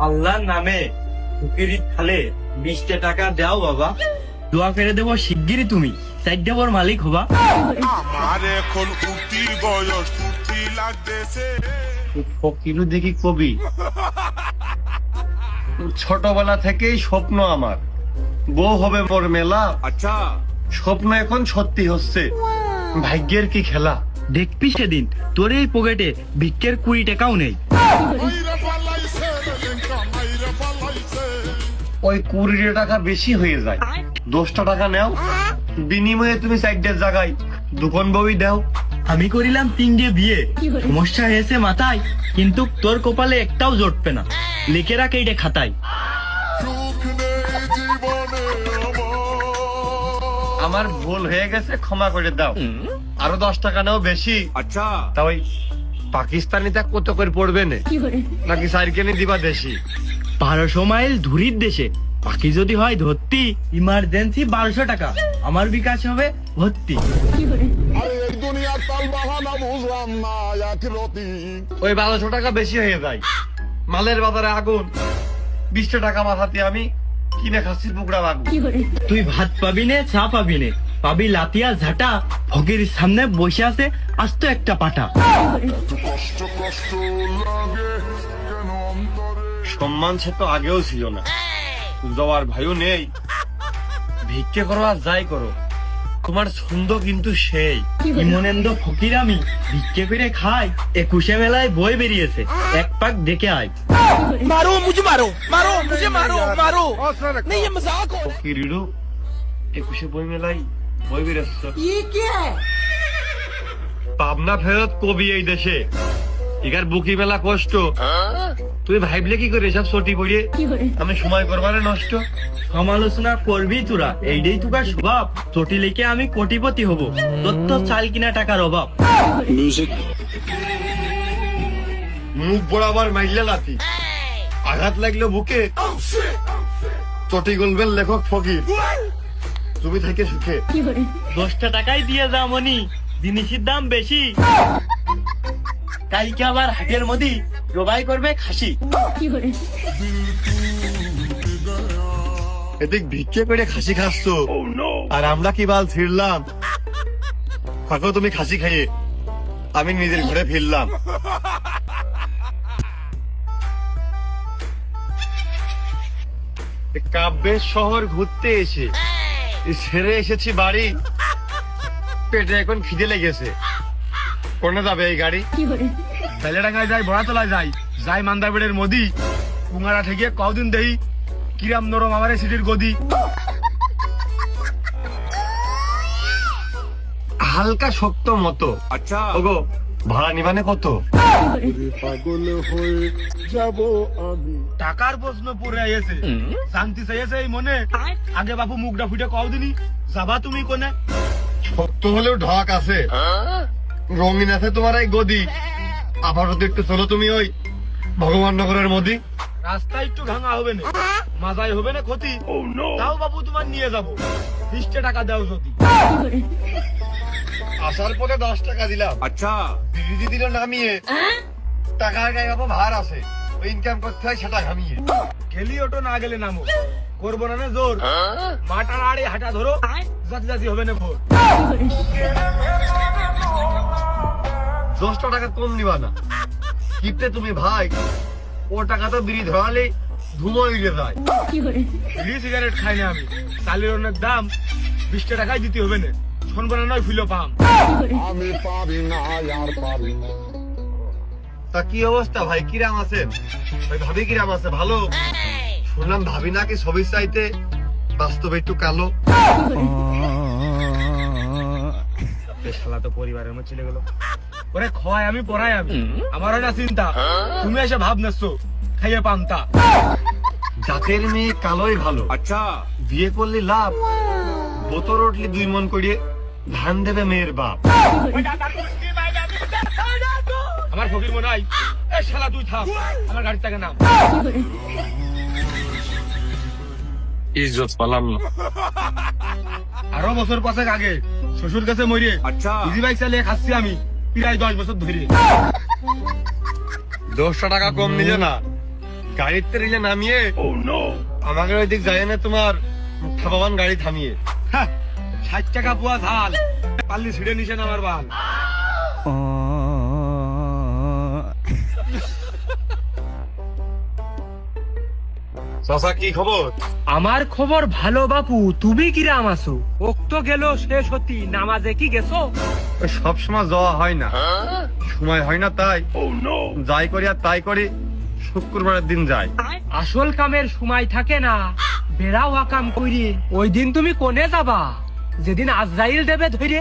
আল্লাহর নামে ফকিরি খালে বিশটা টাকা দাও বাবা। দোয়া করে দেবো শিগগিরই তুমি। চারটে বর মালিক হবা। আমার এখন উঠি বয়স ফুর্তি লাগতেছে। ফকিরু দেখি কবি। ছোটবেলা থেকেই স্বপ্ন আমার। বউ হবে মোর মেলা। আচ্ছা। স্বপ্ন এখন সত্যি হচ্ছে। ভাগ্যের কি খেলা? দেখবি সেদিন। তোর এই পকেটে ভিক্ষের কুড়ি টাকাও নেই। ওই কুড়ি টাকা বেশি হয়ে যায়। দশটা টাকা নেও বিনিময়ে তুমি চারটের জায়গায় দোকান বই দাও। আমি করিলাম তিনটে বিয়ে। সমস্যা হয়েছে মাথায় কিন্তু তোর কপালে একটাও জটবে না। লিখে রাখ এইটা খাতায়। আমার ভুল হয়ে গেছে ক্ষমা করে দাও। আরও দশ টাকা নাও বেশি। আচ্ছা। তা ওই পাকিস্তানিটা কত করে পড়বে না? নাকি সাইকেলে দিবা দেশি? বারোশো মাইল ধুরির দেশে। বাকি যদি হয় ধরতি। ইমার্জেন্সি বারোশো টাকা। আমার বিকাশ হবে ভর্তি। ওই বারোশো টাকা বেশি হয়ে যায়। মালের বাজারে আগুন। বিশটা টাকা মাথাতে আমি কিনে খাচ্ছি পুকড়া বাগু তুই ভাত পাবি নে চা পাবি নে। পাবি লাতিয়া ঝাঁটা। ফকির সামনে বসে আছে আস্ত একটা পাটা। কষ্ট কষ্ট লাগে। সম্মান সে তো আগেও ছিল না যাওয়ার ভাইও নেই ভিক্ষে করো আর যাই করো তোমার ছন্দ কিন্তু সেই ইমনেন্দ্র ফকির আমি ভিক্ষে করে খাই একুশে মেলায় বই বেরিয়েছে এক পাক দেখে আয় मारो मुझे मारो मारो मुझे मारो मारो नहीं ये मजाक हो ফকিরিরু একুশে বই মেলাই বই বেরোচ্ছ ये क्या है পাবনা ফেরত কবি এই দেশে এগার বুকি মেলা কষ্ট। তুই ভাইবলে কি করে সব ছটি পড়িয়ে? আমি সময় করবারে নষ্ট। সমালোচনা করবি তোরা এইটাই তোকার স্বভাব। চটি লিখে আমি কোটিপতি হব তোর তো চাল কিনা টাকার অভাব। মুখ বরাবর মাইলে লাতি আঘাত লাগল বুকে। চটি গলবেন লেখক ফকির। তুমি থেকে সুখে। দশটা টাকাই দিয়ে যা মনি জিনিসের দাম বেশি। কালকে আবার হাটের মধ্যে জবাই করবে খাসি। এদিক ভিক্ষে করে খাসি খাচ্ছ। আর আমরা কি বাল ছিড়লাম? থাকো তুমি খাসি খাইয়ে। আমি নিজের ঘরে ফিরলাম। কাব্যের শহর ঘুরতে এসে। ছেড়ে এসেছি বাড়ি। পেটে এখন খিদে লেগেছে। কোনে যাবে এই গাড়ি? বেলেডাঙ্গায় যাই বড়াতলায় যাই যাই মান্দাবেড়ের মোদি পুঙ্গারা ঠেকিয়ে কদিন দেই কিরাম নরম আমারে সিটির গদি। হালকা শক্ত মতো। আচ্ছা। ওগো ভাড়া নিবানে কত? পাগল হয়ে যাব আমি। টাকার প্রশ্ন পড়ে আইছে শান্তি চাইছে এই মনে। আগে বাপু মুখটা ফুটে কও দিনি যাবা তুমি কোনে? শক্ত হলেও ঢাক আছে। রঙিন আছে তোমার এই গদি। আপাতত একটু চলো তুমি ওই ভগবান নগরের মোদি। রাস্তা একটু ভাঙা হবে না। মাজাই হবে না ক্ষতি। তাও বাবু তোমার নিয়ে যাব। বিশটা টাকা দাও যদি। আসার পরে দশ টাকা দিলাম। আচ্ছা। দিদি দিল নামিয়ে। টাকা গায়ে বাবা ভার আছে। ওই ইনকাম করতে হয় সেটা ঘামিয়ে। গেলি ওটো না গেলে নামো। করব না না জোর। মাটার আড়ে হাঁটা ধরো। জাতি জাতি হবে না ভোর। দশটা টাকা কম নিবা না। কিপতে তুমি ভাই ও টাকা তো বিড়ি ধরালে ধুমো উড়ে যায়। বিড়ি সিগারেট খাই না আমি। চালের অনেক দাম বিশটা টাকায় দিতে হবে না। শুনব নয় ফুলো পাম। আমি পারি না আর পারি না। তা কি অবস্থা ভাই? কিরাম আছে? ভাই ভাবি কিরাম আছে? ভালো? শুনলাম ভাবি নাকি ছবি চাইতে বাস্তবে একটু কালো। শালা তো পরিবারের মধ্যে চলে গেল। ওরে খয় আমি পড়াই আমি। আমারও না চিন্তা। তুমি এসে ভাব নেছো খাইয়ে পামতা জাতের মেয়ে কালোই ভালো। আচ্ছা। বিয়ে করলে লাভ বোতর উঠলে দুই মন করিয়ে ধান দেবে মেয়ের বাপ। আমার ফকির মনে হয় এ শালা তুই থাম। আমার গাড়ি থেকে নাম। ইজ্জত পালাম না। আরও বছর পাঁচেক আগে শ্বশুর কাছে মরিয়ে আচ্ছা। ইজি বাইক চালিয়ে খাচ্ছি আমি। প্রায় দশ বছর ধরে। দশশো টাকা কম নিলে না গাড়িতে রিলে নামিয়ে আমাকে ওই দিক যায় না তোমার খাবাবান গাড়ি থামিয়ে। হ্যাঁ, ষাট টাকা পোয়া ঝাল পাল্লি ছিঁড়ে নিছেন আমার বাল। চাচা কি খবর? আমার খবর ভালো বাপু। তুমি কিরাম আছো? ওক তো গেল শেষ হতি নামাজে কি গেছো? সব সময় যাওয়া হয় না। সময় হয় না তাই। যাই করি আর তাই করি শুক্রবারের দিন যাই। আসল কামের সময় থাকে না। বেড়াও কাম করি ওই দিন তুমি কোনে যাবা? যেদিন আজরাইল দেবে ধরে